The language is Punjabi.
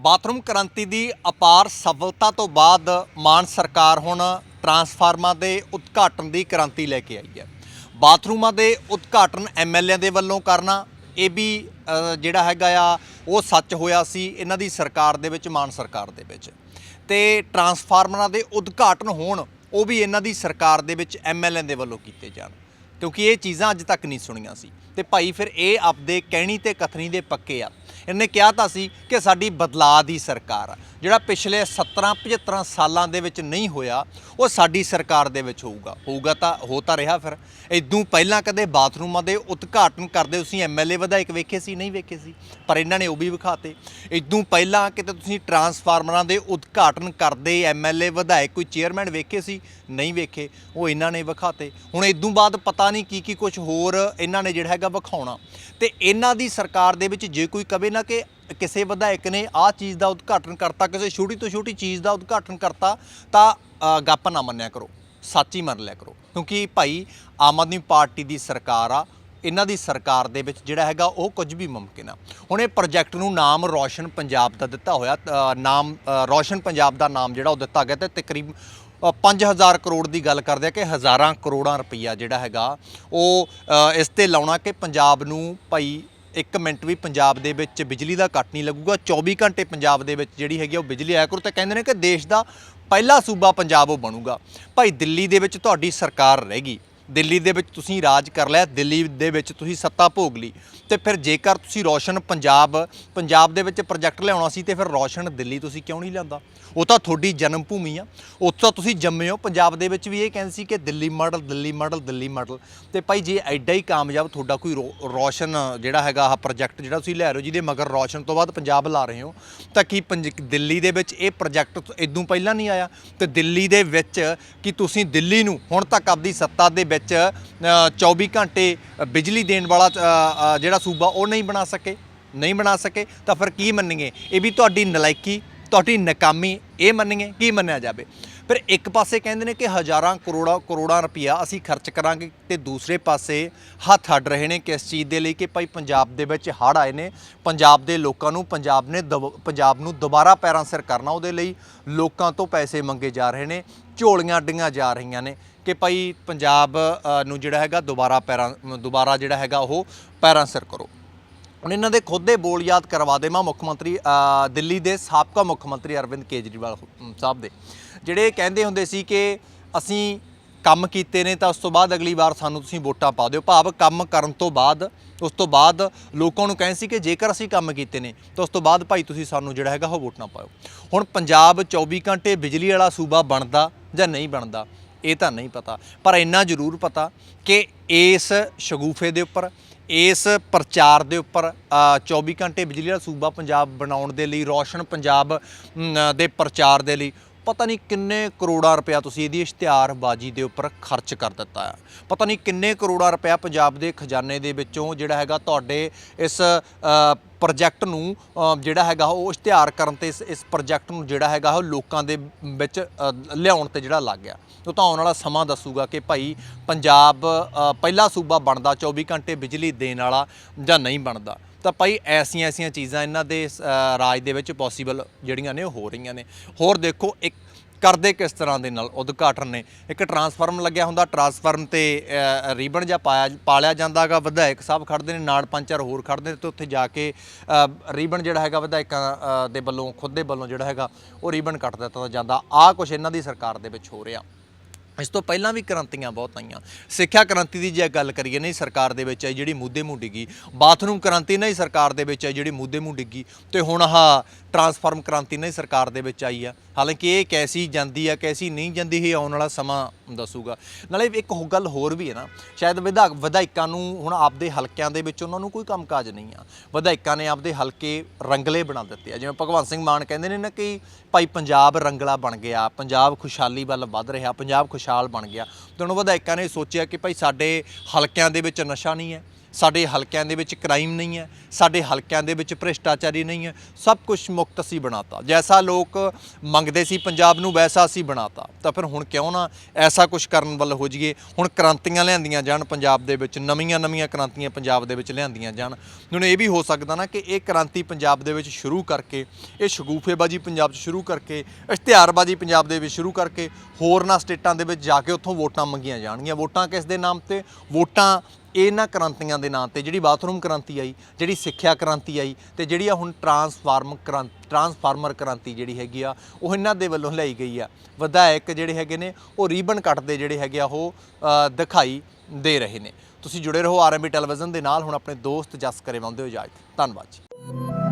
ਬਾਥਰੂਮ ਕ੍ਰਾਂਤੀ ਦੀ ਅਪਾਰ ਸਫਲਤਾ ਤੋਂ ਬਾਅਦ ਮਾਨ ਸਰਕਾਰ ਹੁਣ ਟਰਾਂਸਫਾਰਮਰਾਂ ਦੇ ਉਦਘਾਟਨ ਦੀ ਕ੍ਰਾਂਤੀ ਲੈ ਕੇ ਆਈ ਹੈ। ਬਾਥਰੂਮਾਂ ਦੇ ਉਦਘਾਟਨ ਐਮਐਲਏ ਦੇ ਵੱਲੋਂ ਕਰਨਾ, ਇਹ ਵੀ ਜਿਹੜਾ ਹੈਗਾ ਆ, ਉਹ ਸੱਚ ਹੋਇਆ ਸੀ ਇਹਨਾਂ ਦੀ ਸਰਕਾਰ ਦੇ ਵਿੱਚ, ਮਾਨ ਸਰਕਾਰ ਦੇ ਵਿੱਚ। ਤੇ ਟਰਾਂਸਫਾਰਮਰਾਂ ਦੇ ਉਦਘਾਟਨ ਹੋਣ, ਉਹ ਵੀ ਇਹਨਾਂ ਦੀ ਸਰਕਾਰ ਦੇ ਵਿੱਚ ਐਮਐਲਏ ਦੇ ਵੱਲੋਂ ਕੀਤੇ ਜਾਣ। ਕਿਉਂਕਿ ਇਹ ਚੀਜ਼ਾਂ ਅੱਜ ਤੱਕ ਨਹੀਂ ਸੁਣੀਆਂ ਸੀ। ਤੇ ਭਾਈ ਫਿਰ ਇਹ ਆਪਦੇ ਕਹਿਣੀ ਤੇ ਕਥਨੀ ਦੇ ਪੱਕੇ ਆ। ਇਹਨੇ ਕਿਹਾ ਤਾਂ ਸੀ ਕਿ ਸਾਡੀ ਬਦਲਾਅ ਦੀ ਸਰਕਾਰ ਆ। ਜਿਹੜਾ ਪਿਛਲੇ 17 75 ਸਾਲਾਂ ਦੇ ਵਿੱਚ ਨਹੀਂ ਹੋਇਆ, ਉਹ ਸਾਡੀ ਸਰਕਾਰ ਦੇ ਵਿੱਚ ਹੋਊਗਾ। ਹੋਊਗਾ ਤਾਂ, ਹੋ ਤਾਂ ਰਿਹਾ ਫਿਰ। ਇਦੋਂ ਪਹਿਲਾਂ ਕਦੇ ਬਾਥਰੂਮਾਂ ਦੇ ਉਦਘਾਟਨ ਕਰਦੇ ਤੁਸੀਂ ਐਮਐਲਏ ਵਿਧਾਇਕ ਵੇਖੇ ਸੀ, ਨਹੀਂ ਵੇਖੇ ਸੀ? ਪਰ ਇਹਨਾਂ ਨੇ ਉਹ ਵੀ ਵਿਖਾਤੇ। ਇਦੋਂ ਪਹਿਲਾਂ ਕਿਤੇ ਤੁਸੀਂ ਟਰਾਂਸਫਾਰਮਰਾਂ ਦੇ ਉਦਘਾਟਨ ਕਰਦੇ ਐਮਐਲਏ ਵਿਧਾਇਕ, ਕੋਈ ਚੇਅਰਮੈਨ ਵੇਖੇ ਸੀ? ਨਹੀਂ ਵੇਖੇ ਉਹ ਇਹਨਾਂ ਨੇ ਵਿਖਾਤੇ। ਹੁਣ ਇਦੋਂ ਬਾਅਦ ਪਤਾ ਨਹੀਂ ਕੀ ਕੀ ਕੁਝ ਹੋਰ ਇਹਨਾਂ ਨੇ ਜਿਹੜਾ ਹੈਗਾ ਵਿਖਾਉਣਾ। ਤੇ ਇਹਨਾਂ ਦੀ ਸਰਕਾਰ ਦੇ ਵਿੱਚ ਜੇ ਕੋਈ ਕਵੇ ਨਾ ਕਿ ਕਿਸੇ ਵਿਧਾਇਕ ਨੇ ਆਹ ਚੀਜ਼ ਦਾ ਉਦਘਾਟਨ ਕਰਤਾ ਕਿਸੇ ਛੋਟੀ ਤੋਂ ਛੋਟੀ ਚੀਜ਼ ਦਾ ਉਦਘਾਟਨ ਕਰਤਾ ਤਾਂ ਗੱਪ ਨਾ ਮੰਨਿਆ ਕਰੋ। ਸੱਚ ਹੀ ਮੰਨ ਲਿਆ ਕਰੋ। ਕਿਉਂਕਿ ਭਾਈ ਆਮ ਆਦਮੀ ਪਾਰਟੀ ਦੀ ਸਰਕਾਰ ਆ ਇਹਨਾਂ ਦੀ ਸਰਕਾਰ ਦੇ ਵਿੱਚ ਜਿਹੜਾ ਹੈਗਾ ਉਹ ਕੁਝ ਵੀ ਮੁਮਕਿਨ ਆ। ਹੁਣ ਇਹ ਪ੍ਰੋਜੈਕਟ ਨੂੰ ਨਾਮ ਰੋਸ਼ਨ ਪੰਜਾਬ ਦਾ ਦਿੱਤਾ ਹੋਇਆ ਨਾਮ ਅ, ਰੋਸ਼ਨ ਪੰਜਾਬ ਦਾ ਨਾਮ ਜਿਹੜਾ ਉਹ ਦਿੱਤਾ ਗਿਆ ਤੇ ਤਕਰੀਬ 5000 ਕਰੋੜ ਦੀ ਗੱਲ ਕਰਦੇ ਆ ਕਿ ਹਜ਼ਾਰਾਂ ਕਰੋੜਾਂ ਰੁਪਈਆ ਜਿਹੜਾ ਹੈਗਾ ਉਹ ਇਸ ਤੇ ਲਾਉਣਾ ਕਿ ਪੰਜਾਬ ਨੂੰ ਭਾਈ ਇੱਕ ਮਿੰਟ ਵੀ ਪੰਜਾਬ ਦੇ ਵਿੱਚ ਬਿਜਲੀ ਦਾ ਕੱਟ ਨਹੀਂ ਲੱਗੂਗਾ। 24 ਘੰਟੇ ਪੰਜਾਬ ਦੇ ਵਿੱਚ ਜਿਹੜੀ ਹੈਗੀ ਆ ਉਹ ਬਿਜਲੀ ਆਇਆ ਕਰੂ ਤੇ ਕਹਿੰਦੇ ਨੇ ਕਿ ਦੇਸ਼ ਦਾ ਪਹਿਲਾ ਸੂਬਾ ਪੰਜਾਬ ਉਹ ਬਣੂਗਾ। ਭਾਈ ਦਿੱਲੀ ਦੇ ਵਿੱਚ ਤੁਹਾਡੀ ਸਰਕਾਰ ਰਹੇਗੀ। ਦਿੱਲੀ ਦੇ ਵਿੱਚ ਤੁਸੀਂ ਰਾਜ ਕਰ ਲਿਆ, ਦਿੱਲੀ ਦੇ ਵਿੱਚ ਤੁਸੀਂ ਸੱਤਾ ਭੋਗ ਲਈ। ਤੇ ਫਿਰ ਜੇਕਰ ਤੁਸੀਂ ਰੋਸ਼ਨ ਪੰਜਾਬ ਪੰਜਾਬ ਦੇ ਵਿੱਚ ਪ੍ਰੋਜੈਕਟ ਲਿਆਉਣਾ ਸੀ ਤੇ ਫਿਰ ਰੋਸ਼ਨ ਦਿੱਲੀ ਤੁਸੀਂ ਕਿਉਂ ਨਹੀਂ ਲਿਆਂਦਾ? ਉਹ ਤਾਂ ਤੁਹਾਡੀ ਜਨਮ ਭੂਮੀ ਆ। ਉੱਥੋਂ ਤਾਂ ਤੁਸੀਂ ਜੰਮੇ ਹੋ ਪੰਜਾਬ ਦੇ ਵਿੱਚ ਵੀ ਇਹ ਕਹਿੰਦੇ ਸੀ ਕਿ Delhi model Delhi model Delhi model ਤੇ ਭਾਈ ਜੇ ਐਡਾ ਹੀ ਕਾਮਯਾਬ ਤੁਹਾਡਾ ਕੋਈ ਰੋ- ਰੋਸ਼ਨ ਜਿਹੜਾ ਹੈਗਾ ਆਹ ਪ੍ਰੋਜੈਕਟ ਜਿਹੜਾ ਤੁਸੀਂ ਲੈ ਰਹੇ ਹੋ, ਜਿਹਦੇ ਮਗਰ ਰੋਸ਼ਨ ਤੋਂ ਬਾਅਦ ਪੰਜਾਬ ਲਾ ਰਹੇ ਹੋ, ਤਾਂ ਕੀ ਪੰਜ- ਦਿੱਲੀ ਦੇ ਵਿੱਚ ਇਹ ਪ੍ਰੋਜੈਕਟ ਇਦੋਂ ਪਹਿਲਾਂ ਨਹੀਂ ਆਇਆ? ਤੇ ਦਿੱਲੀ ਦੇ ਵਿੱਚ ਕਿ ਤੁਸੀਂ ਦਿੱਲੀ ਨੂੰ ਹੁਣ ਤੱਕ ਆਪਦੀ ਸੱਤਾ ਦੇ ਵਿੱਚ ਅ, 24 ਘੰਟੇ ਬਿਜਲੀ ਦੇਣ ਵਾਲਾ ਜਿਹੜਾ ਸੂਬਾ ਉਹ ਨਹੀਂ ਬਣਾ ਸਕੇ ਨਹੀਂ ਬਣਾ ਸਕੇ ਤਾਂ ਫਿਰ ਕੀ ਮੰਨੀਏ? ਇਹ ਵੀ ਤੁਹਾਡੀ ਨਲਾਇਕੀ ਤੁਹਾਡੀ ਨਾਕਾਮੀ ਇਹ ਮੰਨੀਏ ਕੀ ਮੰਨਿਆ ਜਾਵੇ? ਫਿਰ ਇੱਕ ਪਾਸੇ ਕਹਿੰਦੇ ਨੇ ਕਿ ਹਜ਼ਾਰਾਂ ਕਰੋੜਾਂ ਕਰੋੜਾਂ ਰੁਪਇਆ ਅਸੀਂ ਖਰਚ ਕਰਾਂਗੇ ਤੇ ਦੂਸਰੇ ਪਾਸੇ ਹੱਥ ਅੱਡ ਰਹੇ ਨੇ ਕਿਸ ਚੀਜ਼ ਦੇ ਲਈ ਕਿ ਭਾਈ ਪੰਜਾਬ ਦੇ ਵਿੱਚ ਹੜ੍ਹ ਆਏ ਨੇ ਪੰਜਾਬ ਦੇ ਲੋਕਾਂ ਨੂੰ ਪੰਜਾਬ ਨੇ ਦਬ- ਪੰਜਾਬ ਨੂੰ ਦੁਬਾਰਾ ਪੈਰਾਂ ਸਿਰ ਕਰਨਾ ਉਹਦੇ ਲਈ ਲੋਕਾਂ ਤੋਂ ਪੈਸੇ ਮੰਗੇ ਜਾ ਰਹੇ ਨੇ ਝੋਲੀਆਂ ਅੱਡੀਆਂ ਜਾ ਰਹੀਆਂ ਨੇ। ਕਿ ਭਾਈ ਪੰਜਾਬ ਨੂੰ ਜਿਹੜਾ ਹੈਗਾ ਦੁਬਾਰਾ ਪੈਰਾਂ, ਦੁਬਾਰਾ ਜਿਹੜਾ ਹੈਗਾ ਉਹ ਪੈਰਾਂ ਸਿਰ ਕਰੋ। ਹੁਣ ਇਹਨਾਂ ਦੇ ਖੁਦ ਦੇ ਬੋਲ ਯਾਦ ਕਰਵਾ ਦੇਵਾਂ ਮੁੱਖ ਮੰਤਰੀ ਦਿੱਲੀ ਦੇ ਸਾਬਕਾ ਮੁੱਖ ਮੰਤਰੀ ਅਰਵਿੰਦ ਕੇਜਰੀਵਾਲ ਸਾਹਿਬ ਦੇ। ਜਿਹੜੇ ਕਹਿੰਦੇ ਹੁੰਦੇ ਸੀ ਕਿ ਅਸੀਂ ਕੰਮ ਕੀਤੇ ਨੇ ਤਾਂ ਉਸ ਤੋਂ ਬਾਅਦ ਅਗਲੀ ਵਾਰ ਸਾਨੂੰ ਤੁਸੀਂ ਵੋਟਾਂ ਪਾ ਦਿਓ। ਭਾਵ ਕੰਮ ਕਰਨ ਤੋਂ ਬਾਅਦ, ਉਸ ਤੋਂ ਬਾਅਦ ਲੋਕਾਂ ਨੂੰ ਕਹਿੰਦੇ ਸੀ ਕਿ ਜੇਕਰ ਅਸੀਂ ਕੰਮ ਕੀਤੇ ਨੇ, ਤਾਂ ਉਸ ਤੋਂ ਬਾਅਦ ਭਾਈ ਤੁਸੀਂ ਸਾਨੂੰ ਜਿਹੜਾ ਹੈਗਾ ਉਹ ਵੋਟਾਂ ਪਾਓ। ਹੁਣ ਪੰਜਾਬ 24 ਘੰਟੇ ਬਿਜਲੀ ਵਾਲਾ ਸੂਬਾ ਬਣਦਾ ਜਾਂ ਨਹੀਂ ਬਣਦਾ ਇਹ ਤਾਂ ਨਹੀਂ ਪਤਾ। ਪਰ ਇੰਨਾ ਜ਼ਰੂਰ ਪਤਾ ਕਿ ਇਸ ਸ਼ਗੂਫੇ ਦੇ ਉੱਪਰ ਇਸ ਪ੍ਰਚਾਰ ਦੇ ਉੱਪਰ ਅ, 24 ਘੰਟੇ ਬਿਜਲੀ ਵਾਲਾ ਸੂਬਾ ਪੰਜਾਬ ਬਣਾਉਣ ਦੇ ਲਈ ਰੋਸ਼ਨ ਪੰਜਾਬ ਦੇ ਪ੍ਰਚਾਰ ਦੇ ਲਈ ਪਤਾ ਨਹੀਂ ਕਿੰਨੇ ਕਰੋੜਾਂ ਰੁਪਇਆ ਤੁਸੀਂ ਇਹਦੀ ਇਸ਼ਤਿਹਾਰਬਾਜ਼ੀ ਦੇ ਉੱਪਰ ਖਰਚ ਕਰ ਦਿੱਤਾ ਹੈ। ਪਤਾ ਨਹੀਂ ਕਿੰਨੇ ਕਰੋੜਾਂ ਰੁਪਇਆ ਪੰਜਾਬ ਦੇ ਖਜ਼ਾਨੇ ਦੇ ਵਿੱਚੋਂ ਜਿਹੜਾ ਹੈਗਾ ਤੁਹਾਡੇ ਇਸ ਪ੍ਰੋਜੈਕਟ ਨੂੰ ਜਿਹੜਾ ਹੈਗਾ ਉਹ ਇਸ਼ਤਿਹਾਰ ਕਰਨ ਤੇ ਇਸ ਇਸ ਪ੍ਰੋਜੈਕਟ ਨੂੰ ਜਿਹੜਾ ਹੈਗਾ ਉਹ ਲੋਕਾਂ ਦੇ ਵਿੱਚ ਲਿਆਉਣ ਤੇ ਜਿਹੜਾ ਲੱਗ ਗਿਆ। ਉਹ ਤਾਂ ਆਉਣ ਵਾਲਾ ਸਮਾਂ ਦੱਸੂਗਾ ਕਿ ਭਾਈ ਪੰਜਾਬ ਪਹਿਲਾ ਸੂਬਾ ਬਣਦਾ 24 ਘੰਟੇ ਬਿਜਲੀ ਦੇਣ ਵਾਲਾ ਜਾਂ ਨਹੀਂ ਬਣਦਾ। ਤਾਂ ਭਾਈ ਐਸੀਆਂ ਐਸੀਆਂ ਚੀਜ਼ਾਂ ਇਹਨਾਂ ਦੇ ਰਾਜ ਦੇ ਵਿੱਚ ਪੋਸੀਬਲ ਜਿਹੜੀਆਂ ਨੇ ਉਹ ਹੋ ਰਹੀਆਂ ਨੇ। ਹੋਰ ਦੇਖੋ, ਇੱਕ ਕਰਦੇ ਕਿਸ ਤਰ੍ਹਾਂ ਦੇ ਨਾਲ ਉਦਘਾਟਨ ਨੇ? ਇੱਕ ਟਰਾਂਸਫਾਰਮ ਲੱਗਿਆ ਹੁੰਦਾ ਟਰਾਂਸਫਾਰਮ ਤੇ ਰੀਬਨ ਜਾਂ ਪਾਇਆ, ਪਾਲਿਆ ਜਾਂਦਾਗਾ ਵਿਧਾਇਕ ਸਾਹਿਬ ਖੜਦੇ ਨੇ, ਨਾਲ ਪੰਚਰ ਹੋਰ ਖੜਦੇ ਨੇ ਤੇ ਉੱਥੇ ਜਾ ਕੇ ਰੀਬਨ ਜਿਹੜਾ ਹੈਗਾ ਵਿਧਾਇਕਾਂ ਦੇ ਵੱਲੋਂ, ਖੁਦ ਦੇ ਵੱਲੋਂ ਜਿਹੜਾ ਹੈਗਾ, ਉਹ ਰੀਬਨ ਕੱਟ ਦਿੱਤਾ ਜਾਂਦਾ। ਆਹ ਕੁਝ ਇਹਨਾਂ ਦੀ ਸਰਕਾਰ ਦੇ ਵਿੱਚ ਹੋ ਰਿਹਾ। ਇਸ ਤੋਂ ਪਹਿਲਾਂ ਵੀ ਕ੍ਰਾਂਤੀਆਂ ਬਹੁਤ ਆਈਆਂ। ਸਿੱਖਿਆ ਕ੍ਰਾਂਤੀ ਦੀ ਜੇ ਗੱਲ ਕਰੀਏ, ਨਹੀਂ ਸਰਕਾਰ ਦੇ ਵਿੱਚ ਆਈ ਜਿਹੜੀ ਮੁੱਦੇ ਮੂੰਹ ਡਿੱਗੀ, ਬਾਥਰੂਮ ਕ੍ਰਾਂਤੀ ਨਹੀਂ ਸਰਕਾਰ ਦੇ ਵਿੱਚ ਆਈ ਜਿਹੜੀ ਮੁੱਦੇ ਮੂੰਹ ਡਿੱਗੀ, ਤੇ ਹੁਣ ਆਹ ਟਰਾਂਸਫਾਰਮ ਕ੍ਰਾਂਤੀ ਨਹੀਂ ਸਰਕਾਰ ਦੇ ਵਿੱਚ ਆਈ ਆ। ਹਾਲਾਂਕਿ ਇਹ ਕੈਸੀ ਜਾਂਦੀ ਆ, ਕੈਸੀ ਨਹੀਂ ਜਾਂਦੀ, ਇਹ ਆਉਣ ਵਾਲਾ ਸਮਾਂ ਦੱਸੂਗਾ। ਨਾਲੇ ਇੱਕ ਹੋ ਗੱਲ ਹੋਰ ਵੀ ਹੈ ਨਾ, ਸ਼ਾਇਦ ਵਿਧਾਇਕ, ਵਿਧਾਇਕਾਂ ਨੂੰ ਹੁਣ ਆਪਦੇ ਹਲਕਿਆਂ ਦੇ ਵਿੱਚ ਉਹਨਾਂ ਨੂੰ ਕੋਈ ਕੰਮਕਾਜ ਨਹੀਂ ਆ। ਵਿਧਾਇਕਾਂ ਨੇ ਆਪਦੇ ਹਲਕੇ ਰੰਗਲੇ ਬਣਾ ਦਿੱਤੇ ਆ। ਜਿਵੇਂ ਭਗਵੰਤ ਸਿੰਘ ਮਾਨ ਕਹਿੰਦੇ ਨੇ ਨਾ ਕਿ ਭਾਈ ਪੰਜਾਬ ਰੰਗਲਾ ਬਣ ਗਿਆ, ਪੰਜਾਬ ਖੁਸ਼ਹਾਲੀ ਵੱਲ ਵੱਧ ਰਿਹਾ, ਪੰਜਾਬ ਖੁਸ਼ਹਾਲ ਬਣ ਗਿਆ। ਤੇ ਵਿਧਾਇਕਾਂ ਨੇ ਸੋਚਿਆ ਕਿ ਭਾਈ ਸਾਡੇ ਹਲਕਿਆਂ ਦੇ ਵਿੱਚ ਨਸ਼ਾ ਨਹੀਂ ਹੈ। ਸਾਡੇ ਹਲਕਿਆਂ ਦੇ ਵਿੱਚ ਕ੍ਰਾਈਮ ਨਹੀਂ ਹੈ, ਸਾਡੇ ਹਲਕਿਆਂ ਦੇ ਵਿੱਚ ਭ੍ਰਿਸ਼ਟਾਚਾਰੀ ਨਹੀਂ ਹੈ, ਸਭ ਕੁਝ ਮੁਕਤ ਅਸੀਂ ਬਣਾਤਾ। ਜੈਸਾ ਲੋਕ ਮੰਗਦੇ ਸੀ ਪੰਜਾਬ ਨੂੰ, ਵੈਸਾ ਅਸੀਂ ਬਣਾਤਾ। ਤਾਂ ਫਿਰ ਹੁਣ ਕਿਉਂ ਨਾ ਐਸਾ ਕੁਝ ਕਰਨ ਵੱਲ ਹੋ ਜਾਈਏ? ਹੁਣ ਕ੍ਰਾਂਤੀਆਂ ਲਿਆਂਦੀਆਂ ਜਾਣ ਪੰਜਾਬ ਦੇ ਵਿੱਚ, ਨਵੀਆਂ ਨਵੀਆਂ ਕ੍ਰਾਂਤੀਆਂ ਪੰਜਾਬ ਦੇ ਵਿੱਚ ਲਿਆਂਦੀਆਂ ਜਾਣ। ਹੁਣ ਇਹ ਵੀ ਹੋ ਸਕਦਾ ਨਾ ਕਿ ਇਹ ਕ੍ਰਾਂਤੀ ਪੰਜਾਬ ਦੇ ਵਿੱਚ ਸ਼ੁਰੂ ਕਰਕੇ, ਇਹ ਸ਼ਗੂਫੇਬਾਜੀ ਪੰਜਾਬ 'ਚ ਸ਼ੁਰੂ ਕਰਕੇ, ਇਸ਼ਤਿਹਾਰਬਾਜੀ ਪੰਜਾਬ ਦੇ ਵਿੱਚ ਸ਼ੁਰੂ ਕਰਕੇ, ਹੋਰਨਾਂ ਸਟੇਟਾਂ ਦੇ ਵਿੱਚ ਜਾ ਕੇ ਉੱਥੋਂ ਵੋਟਾਂ ਮੰਗੀਆਂ ਜਾਣਗੀਆਂ। ਵੋਟਾਂ ਕਿਸ ਦੇ ਨਾਮ ਤੇ? ਵੋਟਾਂ ਇਹਨਾਂ ਕ੍ਰਾਂਤੀਆਂ ਦੇ ਨਾਂ ਤੇ ਜਿਹੜੀ ਬਾਥਰੂਮ ਕ੍ਰਾਂਤੀ ਆਈ, ਜਿਹੜੀ ਸਿੱਖਿਆ ਕ੍ਰਾਂਤੀ ਆਈ ਤੇ ਜਿਹੜੀ ਆ ਹੁਣ ਟਰਾਂਸਫਾਰਮ ਕ੍ਰਾਂਤੀ, ਟਰਾਂਸਫਾਰਮਰ ਕ੍ਰਾਂਤੀ ਜਿਹੜੀ ਹੈਗੀ ਆ, ਉਹ ਇਹਨਾਂ ਦੇ ਵੱਲੋਂ ਲਈ ਗਈ ਆ। ਵਿਧਾਇਕ ਜਿਹੜੇ ਹੈਗੇ ਨੇ, ਉਹ ਰੀਬਨ ਕੱਟਦੇ ਜਿਹੜੇ ਹੈਗੇ ਆ, ਉਹ ਦਿਖਾਈ ਦੇ ਰਹੇ ਨੇ। ਤੁਸੀਂ ਜੁੜੇ ਰਹੋ ਆਰਐਮਬੀ ਟੈਲੀਵਿਜ਼ਨ ਦੇ ਨਾਲ, ਹੁਣ ਆਪਣੇ ਦੋਸਤ ਜਸ ਕਰੇ ਮੰਦੇ ਹੋ ਇਜਾਜ਼ਤ। ਧੰਨਵਾਦ ਜੀ।